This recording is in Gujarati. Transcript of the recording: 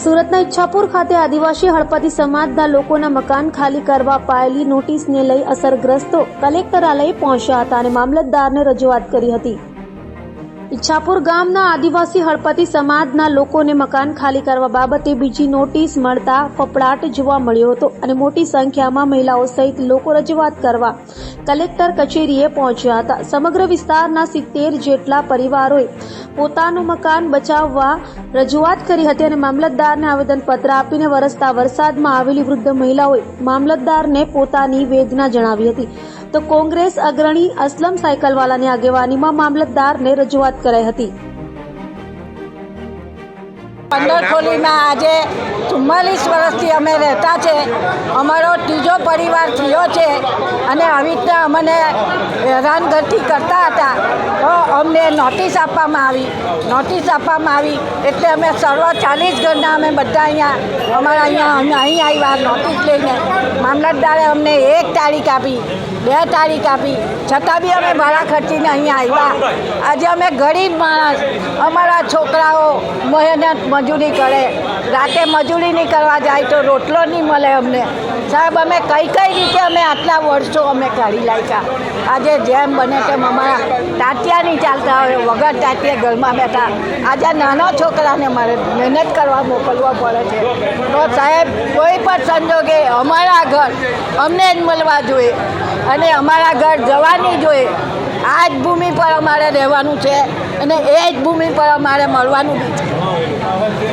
સુરતના ઈચ્છાપુર ખાતે આદિવાસી હળપતિ સમાજના લોકોના મકાન ખાલી કરવા પાયેલી નોટિસને લઈ અસરગ્રસ્તો કલેક્ટરાલય પહોંચ્યા હતા અને મામલતદારને રજૂઆત કરી હતી. ઈચ્છાપુર ગામના આદિવાસી હળપતિ સમાજના લોકોને મકાન ખાલી કરવા બાબતે બીજી નોટિસ મળતા ફફડાટ જોવા મળ્યો હતો અને મોટી સંખ્યામાં મહિલાઓ સહિત લોકો રજૂઆત કરવા કલેક્ટર કચેરીએ પહોંચ્યા હતા. સમગ્ર વિસ્તારના સિત્તેર જેટલા પરિવારોએ પોતાનું મકાન બચાવવા રજૂઆત કરી હતી અને મામલતદારને આવેદનપત્ર આપીને વરસતા વરસાદમાં આવેલી વૃદ્ધ મહિલાઓએ મામલતદારને પોતાની વેદના જણાવી હતી. તો કોંગ્રેસ અગ્રણી અસલમ સાયકલવાલાની આગેવાનીમાં મામલતદારને રજૂઆત કરાઈ હતી. પંદરખોલીમાં આજે ચુમ્માલીસ વર્ષથી અમે રહેતા છે. અમારો ત્રીજો પરિવાર થયો છે અને આવી રીતના અમને હેરાનગતિ કરતા હતા. અમને નોટિસ આપવામાં આવી. નોટિસ આપવામાં આવી એટલે અમે સર્વ ચાલીસ ઘરના અમે બધા અહીંયા, અમારા અહીંયા, અમે અહીં આવ્યા નોટિસ લઈને. મામલતદારે અમને એક તારીખ આપી, બે તારીખ આપી. છતાં બી અમે ભાડા ખર્ચીને અહીંયા આવ્યા. આજે અમે ગરીબ માણસ. અમારા છોકરાઓ મહેનત મજૂરી કરે. રાતે મજૂરી નહીં કરવા જાય તો રોટલો નહીં મળે અમને. સાહેબ, અમે કઈ કઈ રીતે અમે આટલા વર્ષો અમે કાઢી લાગ્યા? આજે જેમ બને તેમ અમારા તાટિયા નહીં ચાલતા હોય, વગર તાટિયા ઘરમાં બેઠા. આજે નાના છોકરાને મારે મહેનત કરવા મોકલવા પડે છે. તો સાહેબ, કોઈ પણ સંજોગે અમારા ઘર અમને જ મળવા જોઈએ અને અમારા ઘર જવાની જોઈએ. આ જ ભૂમિ પર અમારે રહેવાનું છે અને એ જ ભૂમિ પર અમારે મળવાનું બી છે.